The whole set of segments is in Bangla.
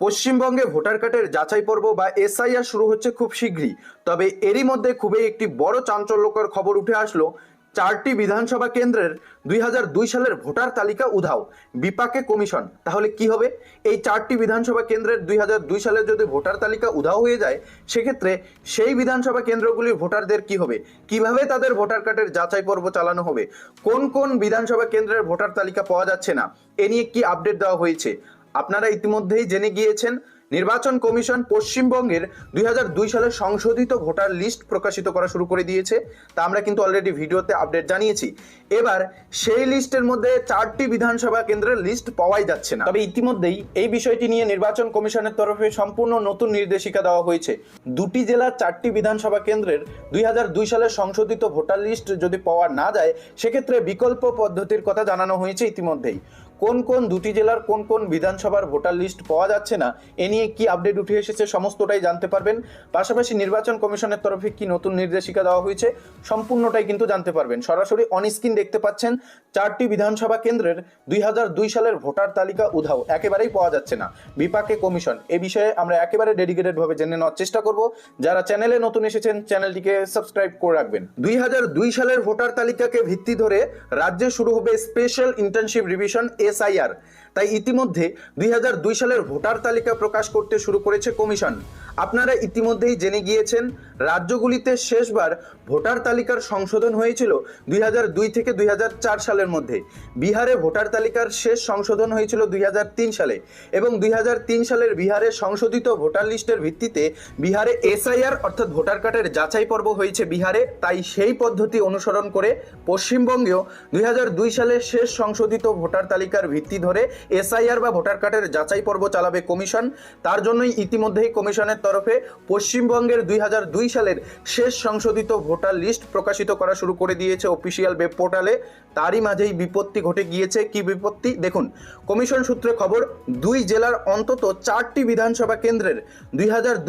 পশ্চিমবঙ্গে ভোটার কার্ডের যাচাই পর্ব বা এসআইআর শুরু হচ্ছে খুব শীঘ্রই। তবে এরই মধ্যে খুবই একটি বড় চাঞ্চল্যকর খবর উঠে আসলো। চারটি বিধানসভা কেন্দ্রের দুই হাজার দুই সালের ভোটার তালিকা উধাও। বিপাকে কমিশন, তাহলে কি হবে? এই চারটি বিধানসভা কেন্দ্রের দুই হাজার দুই সালের যদি ভোটার তালিকা উধাও হয়ে যায়, সেক্ষেত্রে সেই বিধানসভা কেন্দ্রগুলির ভোটারদের কি হবে? কীভাবে তাদের ভোটার কার্ডের যাচাই পর্ব চালানো হবে? কোন কোন বিধানসভা কেন্দ্রের ভোটার তালিকা পাওয়া যাচ্ছে না? এ নিয়ে কি আপডেট দেওয়া হয়েছে? আপনারা ইতিমধ্যেই জেনে গিয়েছেন, নির্বাচন কমিশন পশ্চিমবঙ্গের দুই সালের সংশোধিত ভোটার লিস্ট প্রকাশিত করা শুরু করে দিয়েছে। তা আমরা কিন্তু অলরেডি ভিডিওতে আপডেট জানিয়েছি। এবার সেই লিস্টের মধ্যে চারটি বিধানসভা কেন্দ্রের লিস্ট পাওয়াই যাচ্ছে না। তবে ইতিমধ্যেই এই বিষয়টি নিয়ে নির্বাচন কমিশনের তরফে সম্পূর্ণ নতুন নির্দেশিকা দেওয়া হয়েছে। দুটি জেলার চারটি বিধানসভা কেন্দ্রের দুই হাজার দুই সালের সংশোধিত ভোটার লিস্ট যদি পাওয়া না যায়, সেক্ষেত্রে বিকল্প পদ্ধতির কথা জানানো হয়েছে ইতিমধ্যেই। কোন কোন দুটি জেলার কোন কোন বিধানসভার ভোটার লিস্ট পাওয়া যাচ্ছে না, এ নিয়ে কি আপডেট উঠে এসেছে সমস্তটাই জানতে পারবেন। পাশাপাশি নির্বাচন কমিশনের তরফে কি নতুন নির্দেশিকা দেওয়া হয়েছে, সম্পূর্ণটাই কিন্তু জানতে পারবেন। সরাসরি অন স্ক্রিন দেখতে পাচ্ছেন, চারটি বিধানসভা কেন্দ্রের দুই হাজার দুই সালের ভোটার তালিকা উধাও, একেবারেই পাওয়া যাচ্ছে না। বিপাকে কমিশন, এ বিষয়ে আমরা একেবারে ডেডিকেটেড ভাবে জেনে নেওয়ার চেষ্টা করব। যারা চ্যানেলে নতুন এসেছেন চ্যানেলটিকে সাবস্ক্রাইব করে রাখবেন। দুই হাজার দুই সালের ভোটার তালিকাকে ভিত্তি ধরে রাজ্যে শুরু হবে স্পেশাল ইন্টার্নশিপ রিভিশন এসআইআর তাই ইতিমধ্যে দুই হাজার দুই সালের ভোটার তালিকা প্রকাশ করতে শুরু করেছে কমিশন। আপনারা ইতিমধ্যেই জেনে গিয়েছেন, রাজ্যগুলিতে শেষবার ভোটার তালিকার সংশোধন হয়েছিল দুই হাজার দুই থেকে দুই হাজার চার সালের মধ্যে। বিহারে ভোটার তালিকার শেষ সংশোধন হয়েছিল দুই হাজার তিন সালে এবং দুই হাজার তিন সালের বিহারে সংশোধিত ভোটার লিস্টের ভিত্তিতে বিহারে এসআইআর অর্থাৎ ভোটার কার্ডের যাচাই পর্ব হয়েছে বিহারে। তাই সেই পদ্ধতি অনুসরণ করে পশ্চিমবঙ্গেও দুই সালের শেষ সংশোধিত ভোটার তালিকার ভিত্তি ধরে এসআইআর বা ভোটার কার্ডের যাচাই পর্ব চালাবে কমিশন। তার জন্যই ইতিমধ্যেই কমিশনের তরফে পশ্চিমবঙ্গের দুই হাজার দুই সালের শেষ সংশোধিত ভোটার লিস্ট প্রকাশিত করা শুরু করে দিয়েছে অফিসিয়াল ওয়েব পোর্টালে। তারই মাঝেই বিপত্তি ঘটে গিয়েছে। কি বিপত্তি? দেখুন, কমিশন সূত্রে খবর, দুই জেলার অন্তত চারটি বিধানসভা কেন্দ্রের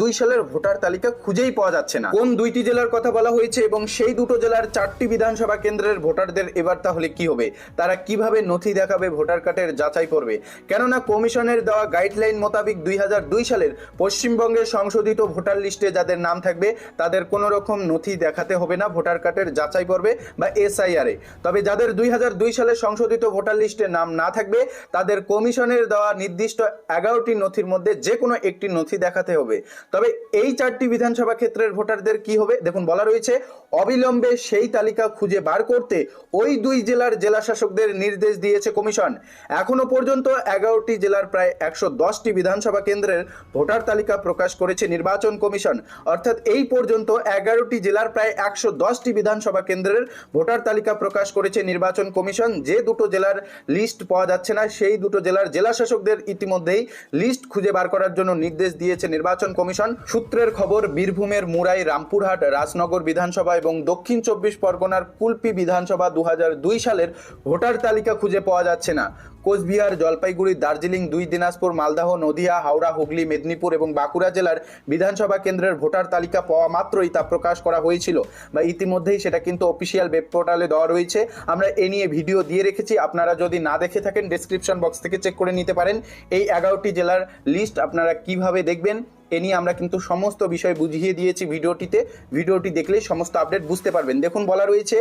দুই সালের ভোটার তালিকা খুঁজেই পাওয়া যাচ্ছে না। কোন দুইটি জেলার কথা বলা হয়েছে এবং সেই দুটো জেলার চারটি বিধানসভা কেন্দ্রের ভোটারদের এবার তাহলে কি হবে? তারা কীভাবে নথি দেখাবে ভোটার কার্ডের যাচাই করবে? কেননা কমিশনের দেওয়া গাইডলাইন মোতাবেক দুই হাজার দুই সালের পশ্চিমবঙ্গের সংশোধিত ভোটার লিস্টে যাদের নাম থাকবে, তাদের কোনো রকম নথি দেখাতে হবে না, ভোটার কার্ডের যাচাই পর্বে বা এসআইআরে তবে যাদের দুই হাজার দুই সালে সংশোধিত ভোটার লিস্টে নাম না থাকবে, তাদের কমিশনের দেওয়া নির্দিষ্ট এগারোটি নথির মধ্যে যে কোনো একটি নথি দেখাতে হবে। তবে এই চারটি বিধানসভা ক্ষেত্রের ভোটারদের কি হবে, দেখুন বলা রয়েছে, অবিলম্বে সেই তালিকা খুঁজে বার করতে ওই দুই জেলার জেলা শাসকদের নির্দেশ দিয়েছে কমিশন। এখনও পর্যন্ত এগারোটি জেলার প্রায় একশো দশটি বিধানসভা কেন্দ্রের ভোটার তালিকা প্রকাশ করেছে নির্বাচন কমিশন। অর্থাৎ এই পর্যন্ত এগারোটি জেলার প্রায় একশো দশটি বিধানসভা কেন্দ্রের ভোটার তালিকা প্রকাশ করেছে নির্বাচন কমিশন। যে দুটো জেলার লিস্ট পাওয়া যাচ্ছে না, সেই দুটো জেলার জেলাশাসকদের ইতিমধ্যেই লিস্ট খুঁজে বার করার জন্য নির্দেশ দিয়েছে নির্বাচন কমিশন। সূত্রের খবর, বীরভূমের মুরাই, রামপুরহাট, রাজনগর বিধানসভা এবং দক্ষিণ চব্বিশ পরগনার কুলপি বিধানসভা দু হাজার দুই সালের ভোটার তালিকা খুঁজে পাওয়া যাচ্ছে না। কোচবিহার জলপাইগুড়ি, দার্জিলিং, দুই দিনাজপুর, মালদাহ, নদিয়া, হাওড়া, হুগলি, মেদিনীপুর এবং বাঁকুড়া জেলার বিধানসভা কেন্দ্রের ভোটার তালিকা পাওয়া মাত্রই তা প্রকাশ করা হয়েছিল। বা ইতিমধ্যেই সেটা কিন্তু অফিসিয়াল ওয়েব পোর্টালে দেওয়া রয়েছে। আমরা এ নিয়ে ভিডিও দিয়ে রেখেছি। আপনারা যদি না দেখে থাকেন ডেসক্রিপশন বক্স থেকে চেক করে নিতে পারেন। এই এগারোটি জেলার লিস্ট আপনারা কীভাবে দেখবেন, এ নিয়ে আমরা কিন্তু সমস্ত বিষয় বুঝিয়ে দিয়েছি ভিডিওটিতে। ভিডিওটি দেখলেই সমস্ত আপডেট বুঝতে পারবেন। দেখুন, বলা রয়েছে,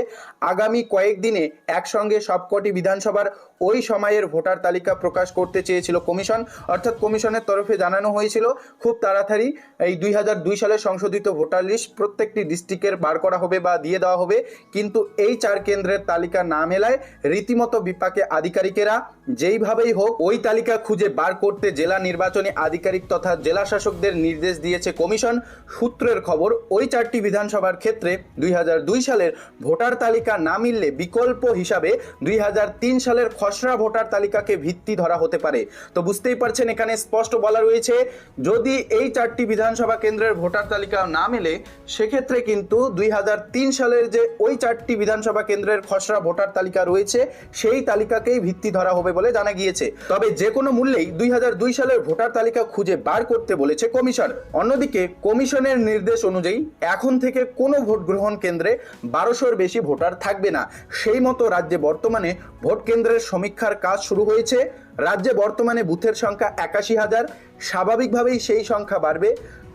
আগামী কয়েকদিনে একসঙ্গে সবকটি বিধানসভার ওই সময়ের ভোটার তালিকা প্রকাশ করতে চেয়েছিল কমিশন। অর্থাৎ কমিশনের তরফে জানানো হয়েছিল, খুব তাড়াতাড়ি এই দুই হাজার দুই সালের সংশোধিত ভোটার লিস্ট প্রত্যেকটি ডিস্ট্রিক্টের বার করা হবে বা দিয়ে দেওয়া হবে। কিন্তু এই চার কেন্দ্রের তালিকা না মেলায় রীতিমতো বিপাকে আধিকারিকেরা। যেইভাবেই হোক, ওই তালিকা খুঁজে বার করতে জেলা নির্বাচনী আধিকারিক তথা জেলা শাসকদের নির্দেশ দিয়েছে কমিশন। সূত্রের খবর, ওই চারটি বিধানসভার ক্ষেত্রে দুই হাজার দুই সালের ভোটার তালিকা না মিললে বিকল্প হিসাবে দুই হাজার তিন সালের খসড়া ভোটার তালিকাকে ভিত্তি ধরা হতে পারে। তো বুঝতেই পারছেন, এখানে স্পষ্ট বলা রয়েছে, যদি এই চারটি বিধানসভা কেন্দ্রের ভোটার তালিকা না মেলে, সেক্ষেত্রে কিন্তু দুই হাজার তিন সালের যে ওই চারটি বিধানসভা কেন্দ্রের খসড়া ভোটার তালিকা রয়েছে, সেই তালিকাকেই ভিত্তি ধরা হবে বলে জানা গিয়েছে। তবে যে কোনো মূল্যেই দুই হাজার দুই সালের ভোটার তালিকা খুঁজে বার করতে বলেছে কমিশন। অন্যদিকে, কমিশনের নির্দেশ অনুযায়ী এখন থেকে কোনো ভোট গ্রহণ কেন্দ্রে বারোশোর বেশি ভোটার থাকবে না। সেই মতো রাজ্যে বর্তমানে ভোট কেন্দ্রের সমীক্ষার কাজ শুরু হয়েছে। রাজ্যে বর্তমানে বুথের সংখ্যা একাশি হাজার। স্বাভাবিকভাবেই সেই সংখ্যা বাড়বে।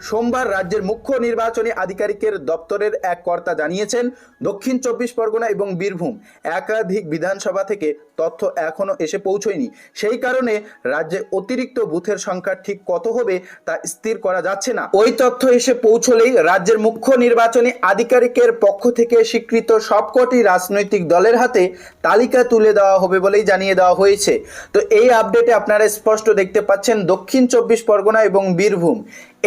সোমবার রাজ্যের মুখ্য নির্বাচনী আধিকারিকের দপ্তরের এক কর্তা জানিয়েছেন, দক্ষিণ চব্বিশ পরগনা এবং বীরভূম একাধিক বিধানসভা থেকে তথ্য এখনও এসে পৌঁছয়নি। সেই কারণে রাজ্যে অতিরিক্ত বুথের সংখ্যা ঠিক কত হবে তা স্থির করা যাচ্ছে না। ওই তথ্য এসে পৌঁছলেই রাজ্যের মুখ্য নির্বাচনী আধিকারিকের পক্ষ থেকে স্বীকৃত সবকটি রাজনৈতিক দলের হাতে তালিকা তুলে দেওয়া হবে বলেই জানিয়ে দেওয়া হয়েছে। তো এই আপডেটে আপনারা স্পষ্ট দেখতে পাচ্ছেন দক্ষিণ চব্বিশ পরগনা এবং বীরভূম।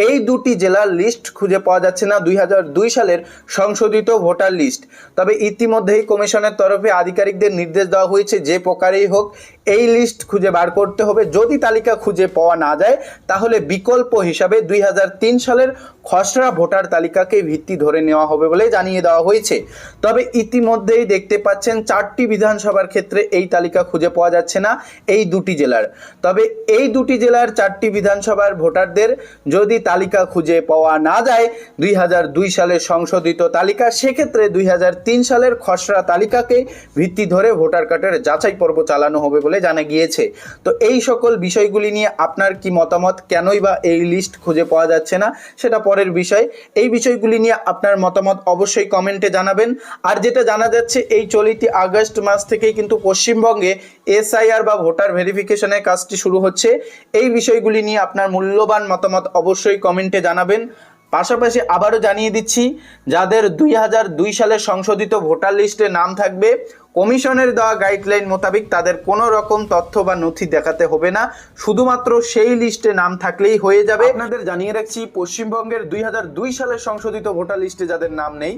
এই দুটি জেলার লিস্ট খুঁজে পাওয়া যাচ্ছে না। দুই হাজার দুই সালের সংশোধিত ভোটার লিস্ট তবে ইতিমধ্যেই কমিশনের তরফে আধিকারিকদের নির্দেশ দেওয়া হয়েছে, যে প্রকারেই হোক, এই লিস্ট খুঁজে বার করতে হবে। যদি তালিকা খুঁজে পাওয়া না যায়, তাহলে বিকল্প হিসাবে দুই হাজার তিন সালের খসড়া ভোটার তালিকাকে ভিত্তি ধরে নেওয়া হবে বলে জানিয়ে দেওয়া হয়েছে। তবে ইতিমধ্যেই দেখতে পাচ্ছেন, চারটি বিধানসভার ক্ষেত্রে এই তালিকা খুঁজে পাওয়া যাচ্ছে না এই দুটি জেলার। তবে এই দুটি জেলার চারটি বিধানসভার ভোটারদের যদি তালিকা খুঁজে পাওয়া না যায়, দুই দুই সালের সংশোধিত তালিকা, সেক্ষেত্রে দুই হাজার তিন সালের খসড়া তালিকাকে ভিত্তি ধরে ভোটার কার্ডের যাচাই পর্ব চালানো হবে বলে জানা গিয়েছে। তো এই সকল বিষয়গুলি নিয়ে আপনার কি মতামত? কেনই বা এই লিস্ট খুঁজে পাওয়া যাচ্ছে না? সেটা পরের বিষয়। এই বিষয়গুলি নিয়ে আপনার মতামত অবশ্যই কমেন্টে জানাবেন। আর যেটা জানা যাচ্ছে, এই চলিত আগস্ট মাস থেকেই কিন্তু পশ্চিমবঙ্গে এসআইআর বা ভোটার ভেরিফিকেশনের কাজটি শুরু হচ্ছে। এই বিষয়গুলি নিয়ে আপনার মূল্যবান মতামত অবশ্যই কমেন্টে জানাবেন। পাশাপাশি আবারও জানিয়ে দিচ্ছি, যাদের দুই হাজার দুই সালের সংশোধিত ভোটার লিস্টে নাম থাকবে, কমিশনের দেওয়া গাইডলাইন মোতাবেক তাদের কোনো রকম তথ্য বা নথি দেখাতে হবে না। শুধুমাত্র সেই লিস্টে নাম থাকলেই হয়ে যাবে। আপনাদের জানিয়ে রাখছি, পশ্চিমবঙ্গের দুই হাজার দুই সালের সংশোধিত ভোটার লিস্টে যাদের নাম নেই,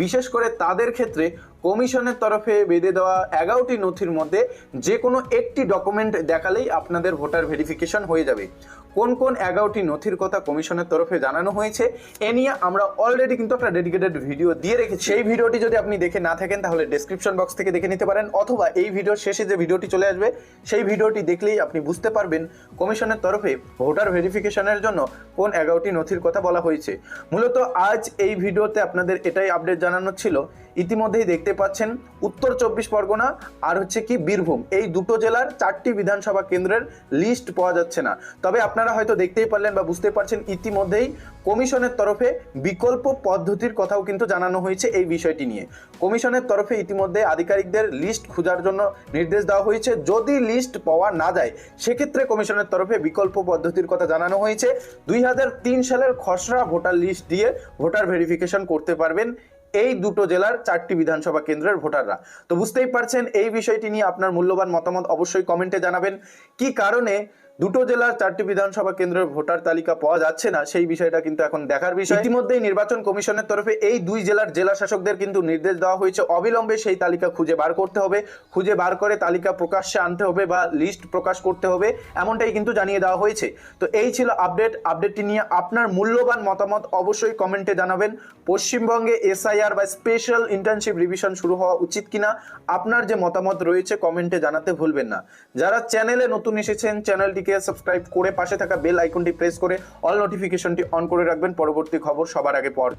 বিশেষ করে তাদের ক্ষেত্রে কমিশনের তরফে বেঁধে দেওয়া এগারোটি নথির মধ্যে যে কোনো একটি ডকুমেন্ট দেখালেই আপনাদের ভোটার ভেরিফিকেশন হয়ে যাবে। কোন কোন এগারোটি নথির কথা কমিশনের তরফে জানানো হয়েছে, এ নিয়ে আমরা অলরেডি কিন্তু একটা ডেডিকেটেড ভিডিও দিয়ে রেখেছি। সেই ভিডিওটি যদি আপনি দেখে না থাকেন, তাহলে ডেসক্রিপশন বক্স থেকে দেখে নিতে পারেন, অথবা এই ভিডিওর শেষে যে ভিডিওটি চলে আসবে, সেই ভিডিওটি দেখলেই আপনি বুঝতে পারবেন কমিশনের তরফে ভোটার ভেরিফিকেশনের জন্য কোন এগারোটি নথির কথা বলা হয়েছে। মূলত আজ এই ভিডিওতে আপনাদের এটাই আপডেট জানানো ছিল ইতিমধ্যেই দেখতে পাচ্ছেন উত্তর চব্বিশ পরগনা আর হচ্ছে কি বীরভূম। এই দুটো জেলার চারটি বিধানসভা কেন্দ্রের লিস্ট পাওয়া যাচ্ছে না। তবে আপনারা হয়তো দেখতেই পারলেন বা বুঝতে পারছেন ইতিমধ্যেই কমিশনের তরফে বিকল্প পদ্ধতির কথাও কিন্তু জানানো হয়েছে এই বিষয়টি নিয়ে। কমিশনের তরফে ইতিমধ্যে আধিকারিকদের লিস্ট খোঁজার জন্য নির্দেশ দেওয়া হয়েছে। যদি লিস্ট পাওয়া না যায়, সেক্ষেত্রে কমিশনের তরফে বিকল্প পদ্ধতির কথা জানানো হয়েছে। দুই হাজার তিন সালের খসড়া ভোটার লিস্ট দিয়ে ভোটার ভেরিফিকেশন করতে পারবেন এই দুটো জেলার চারটি বিধানসভা কেন্দ্রের ভোটাররা। তো বুঝতেই পারছেন, এই বিষয়টি নিয়ে আপনার মূল্যবান মতামত অবশ্যই কমেন্টে জানাবেন। কি কারণে দুটো জেলার চারটি বিধানসভা কেন্দ্রের ভোটার তালিকা পাওয়া যাচ্ছে না, সেই বিষয়টা কিন্তু এখন দেখার বিষয়। ইতিমধ্যেই নির্বাচন কমিশনের তরফে এই দুই জেলার জেলা শাসকদের কিন্তু নির্দেশ দেওয়া হয়েছে, অবিলম্বে সেই তালিকা খুঁজে বার করতে হবে, খুঁজে বার করে তালিকা প্রকাশ্যে আনতে হবে বা লিস্ট প্রকাশ করতে হবে, এমনটাই কিন্তু জানিয়ে দেওয়া হয়েছে। তো এই ছিল আপডেট, আপডেটটি নিয়ে আপনার মূল্যবান মতামত অবশ্যই কমেন্টে জানাবেন। পশ্চিমবঙ্গে এসআইআর বা স্পেশাল ইন্টার্নশিপ রিভিশন শুরু হওয়া উচিত কিনা, আপনার যে মতামত রয়েছে কমেন্টে জানাতে ভুলবেন না। যারা চ্যানেলে নতুন এসেছেন চ্যানেলটিকে সাবস্ক্রাইব করে পাশে থাকা বেল আইকনটি প্রেস করে অল নোটিফিকেশনটি অন করে রাখবেন। পরবর্তী খবর সবার আগে পর